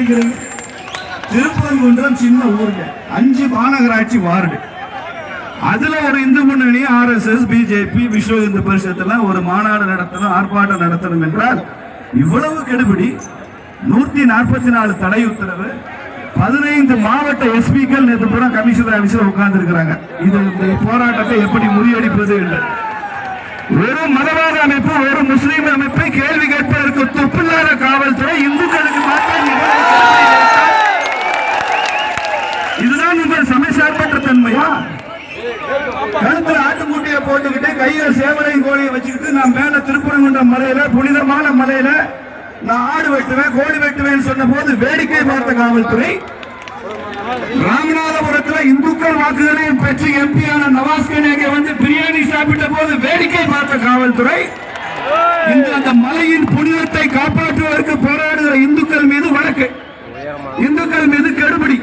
வருகிறது. திருப்பரங்குன்றம் சின்ன ஊருங்க. அஞ்சு மாநகராட்சி வார்டு. அதுல ஒரு இந்து முன்னணி ஆர்எஸ்எஸ் பிஜேபி விஸ்வ இந்து பரிஷத்துல எல்லாம் ஒரு மாநாடு நடத்தணும் ஆர்ப்பாட்டம் நடத்தணும் என்றால் இவ்வளவு கெடுபிடி. நூத்தி நாற்பத்தி நாலு தடை உத்தரவு. பதினைந்து மாவட்ட எஸ்பிக்கள் நேற்று கூட கமிஷனர் ஆபீஸ்ல உட்கார்ந்து இருக்கிறாங்க இது போராட்டத்தை எப்படி முறியடிப்பது என்று. ஒரு மதவாத அமைப்பு ஒரு முஸ்லீம் அமைப்பை கேள்வி கேட்பதற்கு துப்பில்லாத காவல்துறை இந்துக்களுக்கு மாத்திரம் இதுதான் உங்கள் சமயசார்பற்ற தன்மையா? கழுத்துல ஆட்டுக்குட்டிய போட்டுக்கிட்டு கையில சேவலையும் கோழியை வச்சுக்கிட்டு நான் மேல திருப்பரங்குன்ற மலையில புனிதமான மலையில நான் ஆடு வெட்டுவேன் கோழி வெட்டுவேன் சொன்ன போது வேடிக்கை பார்த்த காவல்துறை ராமநாத இந்துக்கள் வாக்குகளையும் பெற்று எம்பியான நவாஸ் கனேகே வந்து பிரியாணி சாப்பிட்ட போது வேடிக்கை பார்த்த காவல்துறை இந்த அந்த மலையின் புனிதத்தை காப்பாற்றுவதற்கு போராடுகிற இந்துக்கள் மீது வழக்கு. இந்துக்கள் மீது கெடுபிடி.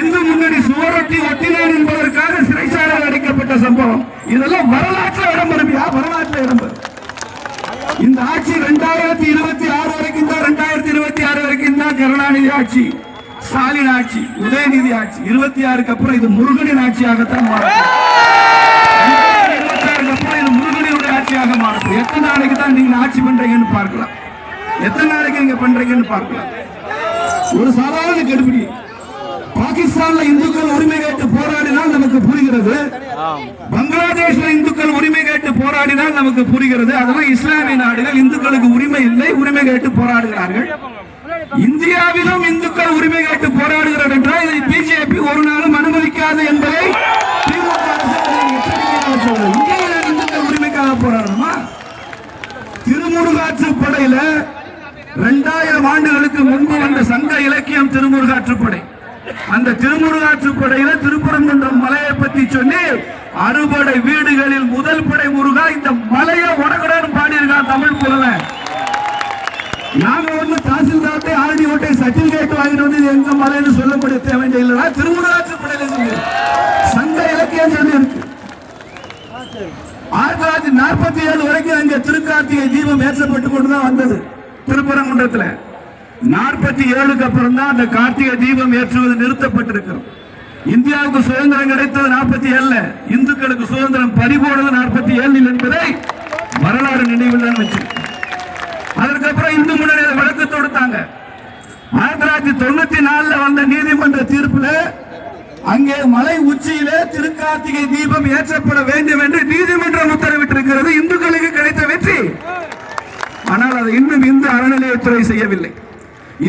இந்து முன்னணி சுவரொட்டி ஒட்டினார் என்பதற்காக சிறைச்சாலையில் அடைக்கப்பட்ட சம்பவம். இதெல்லாம் வரலாற்றில் இடம்பெறுமையா வரலாற்றில் இடம்பெறும். இந்த ஆட்சி ரெண்டாயிரத்தி இருபத்தி ஆறு வரைக்கும் தான் ரெண்டாயிரத்தி இருபத்தி ஆறு வரைக்கும் தான் கருணாநிதி ஆட்சி. ஸ்டாலின் ஆட்சி உதயநிதி ஆட்சி இருபத்தி ஆறுக்கு அப்புறம் இது முருகனின் ஆட்சியாகத்தான் மாறும் இருபத்தி ஆறுக்கு அப்புறம் இது முருகனினுடைய ஆட்சியாக மாறும் எத்தனை நாளைக்கு தான் நீங்க ஆட்சி பண்றீங்கன்னு பார்க்கலாம். எத்தனை நாளைக்கு நீங்க பண்றீங்கன்னு பார்க்கலாம். ஒரு சாதாரண கெடுபிடி. பாகிஸ்தான்ல இந்துக்கள் உரிமை கேட்டு போராடினால் நமக்கு புரிகிறது. பங்களாதேஷ்ல இந்துக்கள் உரிமை கேட்டு போராடினால் நமக்கு புரிகிறது. அதெல்லாம் இஸ்லாமிய நாடுகள் இந்துக்களுக்கு உரிமை இல்லை உரிமை கேட்டு போராடுகிறார்கள். இந்தியாவிலும் இந்துக்கள் உரிமை கேட்டு போராடுகிறது என்றால் இதை பிஜேபி ஒரு நாளும் அனுமதிக்காது என்பதை திமுக இந்தியாவில் இந்துக்கள் உரிமைக்காக போராடணுமா? திருமுருகாற்று படையில இரண்டாயிரம் ஆண்டுகளுக்கு முன்பு வந்த சங்க இலக்கியம் திருமுருகாற்றுப்படை அந்த திருமுருகாற்றுப்படையில திருப்பரங்குன்றம் மலையை பத்தி சொல்லி அறுபடை வீடுகளில் முதல் படை முருகா இந்த மலையை உடகடன் பாடியிருக்கான் தமிழ் புலவன் நாங்க சர்டிபிகேட் வாங்கிட்டு வந்து இது எங்க மலைன்னு சொல்லக்கூடிய தேவையில்லை இல்லைனா திருமுருகாற்றுப்படையில சொல்லி சங்க இலக்கியம் சொல்லி இருக்கு. ஆயிரத்தி தொள்ளாயிரத்தி நாற்பத்தி ஏழு வரைக்கும் அங்க திருக்கார்த்திகை தீபம் ஏற்றப்பட்டு கொண்டுதான் வந்தது. திருப்பரங்குன்றத்துல. நாற்பத்தி ஏழுக்கு அப்புறம் தான் அந்த கார்த்திகை தீபம் ஏற்றுவது நிறுத்தப்பட்டிருக்கிறோம். இந்தியாவுக்கு சுதந்திரம் கிடைத்தது நாற்பத்தி ஏழுல. இந்துக்களுக்கு சுதந்திரம் பறிபோனது நாற்பத்தி ஏழில் என்பதை வரலாறு நினைவில் தான் வச்சு அதற்கப்புறம் இந்து முன்னணி வழக்கு தொடுத்தாங்க. ஆயிரத்தி தொள்ளாயிரத்தி தொண்ணூத்தி நாலுல வந்த நீதிமன்ற தீர்ப்புல அங்கே மலை உச்சியிலே திருக்கார்த்திகை தீபம் ஏற்றப்பட வேண்டும் என்று நீதிமன்றம் உத்தரவிட்டிருக்கிறது. இந்துக்களுக்கு கிடைத்த வெற்றி. ஆனால் அதை இன்னும் இந்து அறநிலையத்துறை செய்யவில்லை.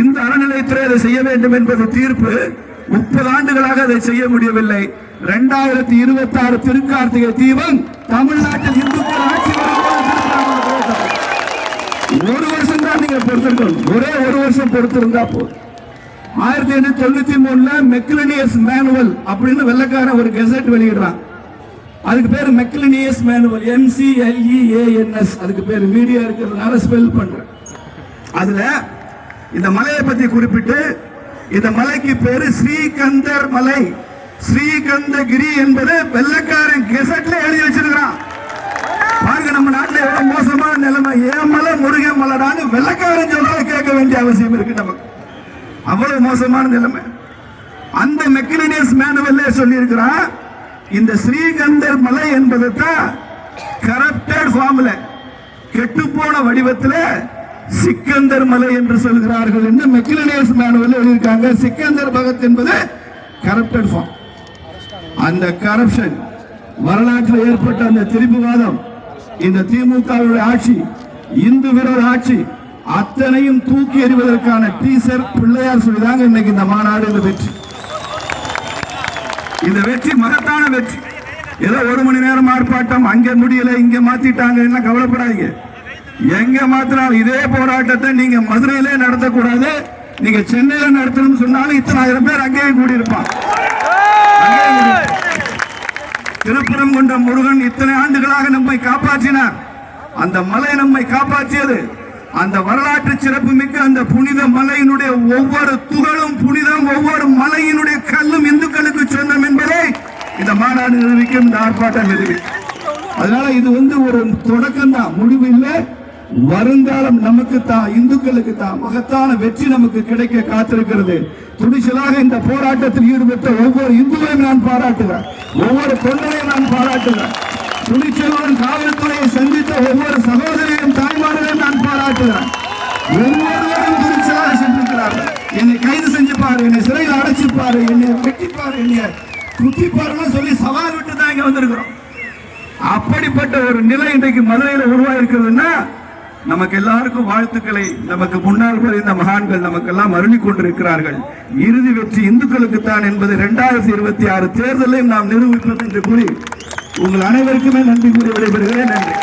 இந்த அறநிலையத்துறை அதை செய்ய வேண்டும் என்பது தீர்ப்பு முப்பது ஆண்டுகளாக அதை செய்ய முடியவில்லை. இரண்டாயிரத்தி இருபத்தி ஆறு திருக்கார்த்திகை தீபம் தமிழ்நாட்டில் இந்துக்கள் ஆட்சி ஒரு நீங்க பொறுத்திருக்கணும். ஒரே ஒரு வருஷம் பொறுத்திருந்தா போதும். ஆயிரத்தி எண்ணூத்தி தொண்ணூத்தி மூணுல மெக்லினியஸ் மேனுவல் அப்படின்னு வெள்ளக்காரன் ஒரு கெசட் வெளியிடுறான். அதுக்கு பேர் மெக்லினியஸ் மேனுவல் எம்சிஎல்இஏஎன்எஸ் அதுக்கு பேர் மீடியா இருக்கிறதுனால ஸ்பெல் பண்றேன். அதுல இந்த மலையை பத்தி குறிப்பிட்டு இந்த மலைக்கு பேரு ஸ்ரீகந்தர் மலை. ஸ்ரீகந்தகிரி என்பது வெள்ளக்கார முருகன் மலைடான்னு வெள்ளக்காரன் சொல்றதை கேட்க வேண்டிய அவசியம் இருக்கு நமக்கு. அவ்வளவு மோசமான நிலைமை. அந்த மெக்கனினியஸ் மேனுவல்ல சொல்லியிருக்கிறான் இந்த ஸ்ரீகந்தர் மலை என்பது தான் கரப்டட் ஃபார்ம்ல கெட்டுப்போன வடிவத்தில் சிக்கந்தர் மலை என்று சொல்கிறார்கள் என்று மெக்கிலினியஸ் மேனுவல் எழுதியிருக்காங்க. சிக்கந்தர் பகத் என்பது கரப்டட் ஃபார்ம் அந்த கரப்ஷன் வரலாற்றில் ஏற்பட்ட அந்த திரிபுவாதம் இந்த திமுகவுடைய ஆட்சி இந்து விரோத ஆட்சி அத்தனையும் தூக்கி எறிவதற்கான டீசர் பிள்ளையார் சொல்லிதாங்க இன்னைக்கு இந்த மாநாடு இந்த வெற்றி. இந்த வெற்றி மகத்தான வெற்றி. ஏதோ ஒரு மணி நேரம் ஆர்ப்பாட்டம் அங்க முடியல இங்க மாத்திட்டாங்க என்ன கவலைப்படாதீங்க. எங்க மாத்தினாலும் இதே போராட்டத்தை நீங்க மதுரையிலே நடத்தக்கூடாது நீங்க சென்னையில நடத்தணும்னு சொன்னாலும் இத்தனாயிரம் பேர் அங்கேயே கூடியிருப்பான் திருப்புறம் கொண்ட முருகன் இத்தனை ஆண்டுகளாக நம்மை காப்பாற்றினார். அந்த மலை நம்மை காப்பாற்றியது. அந்த வரலாற்று சிறப்பு மிக்க அந்த புனித மலையினுடைய ஒவ்வொரு துகளும் புனிதம் ஒவ்வொரு மலையினுடைய கல்லும் இந்துக்களுக்கு சொந்தம் என்பதை இந்த மாநாடு நிரூபிக்கும் இந்த ஆர்ப்பாட்டம் நிரூபிக்கும் அதனால இது வந்து ஒரு தொடக்கம் தான் முடிவு இல்லை. வருங்காலம் நமக்கு தான் இந்துக்களுக்கு தான் மகத்தான வெற்றி நமக்கு கிடைக்க காத்திருக்கிறது. துணிச்சலாக இந்த போராட்டத்தில் ஈடுபட்ட ஒவ்வொரு இந்துவையும் நான் பாராட்டுகிறேன். ஒவ்வொரு தொண்டரையும் நான் பாராட்டுகிறேன். துணிச்சலுடன் காவல்துறையை சந்தித்த ஒவ்வொரு சகோதரியும் தாய்மார்களையும் நான் பாராட்டுகிறேன். ஒவ்வொருவரும் துணிச்சலாக சென்றிருக்கிறார்கள் என்னை கைது செஞ்சுப்பாரு என்னை சிறையில் அடைச்சிப்பாரு என்னை வெட்டிப்பாரு என்னை குத்திப்பாருன்னு சொல்லி சவால் விட்டு தான் இங்க வந்திருக்கிறோம். அப்படிப்பட்ட ஒரு நிலை இன்றைக்கு மதுரையில் உருவாயிருக்கிறதுன்னா நமக்கு எல்லாருக்கும் வாழ்த்துக்களை நமக்கு முன்னால் புரிந்த மகான்கள் நமக்கெல்லாம் அருளி கொண்டிருக்கிறார்கள். இறுதி வெற்றி இந்துக்களுக்கு தான் என்பது இரண்டாயிரத்தி இருபத்தி ஆறு தேர்தலையும் நாம் நிரூபிப்பது என்று கூறி உங்கள் அனைவருக்குமே நன்றி கூறி விடைபெறுகிறேன். நன்றி.